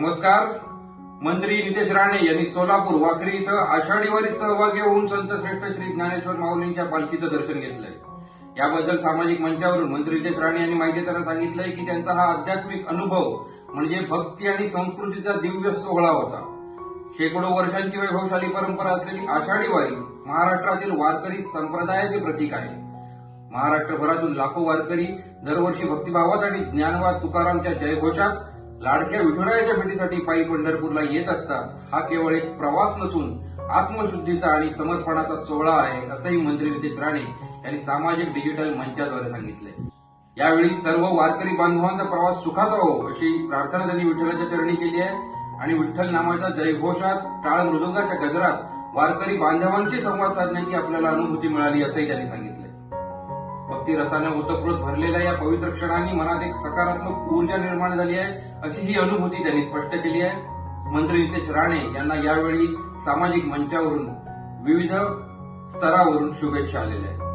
नमस्कार. मंत्री नितेश राणे यांनी सोलापूर वाखरी इथं आषाढी वारीत सहभागी होऊन संत श्रेष्ठ श्री ज्ञानेश्वर माऊलींच्या पालखीचं दर्शन घेतलंय. याबद्दल सामाजिक मंचावरून मंत्री नितेश राणे यांनी माहिती देताना सांगितलंय की त्यांचा हा आध्यात्मिक अनुभव म्हणजे भक्ती आणि संस्कृतीचा दिव्य सोहळा होता. शेकडो वर्षांची वैभवशाली परंपरा असलेली आषाढी वारी महाराष्ट्रातील वारकरी संप्रदायाचे प्रतीक आहे. महाराष्ट्रभरातून लाखो वारकरी दरवर्षी भक्तिभावात आणि ज्ञानवाद तुकारामच्या जयघोषात लाडक्या विठुरायाच्या भेटीसाठी पायी पंढरपूरला येत असतात हा केवळ एक प्रवास नसून आत्मशुद्धीचा आणि समर्पणाचा सोहळा आहे असंही मंत्री नितेश राणे यांनी सामाजिक डिजिटल मंचाद्वारे सांगितले यावेळी सर्व वारकरी बांधवांचा प्रवास सुखाचा हो अशी प्रार्थना त्यांनी विठ्ठलाच्या चरणी केली आहे. आणि विठ्ठल नामाच्या जयघोषात टाळ मृदुंगाच्या गजरात वारकरी बांधवांशी संवाद साधण्याची आपल्याला अनुभूती मिळाली असंही त्यांनी सांगितलं भक्ती रसाने ओतप्रोत भरलेल्या या पवित्र क्षणांनी मनात एक सकारात्मक ऊर्जा निर्माण झाली आहे अशी ही अनुभूती त्यांनी स्पष्ट केली आहे. मंत्री नितेश राणे यांना यावेळी सामाजिक मंचावरून विविध स्तरावरून शुभेच्छा आलेल्या आहेत.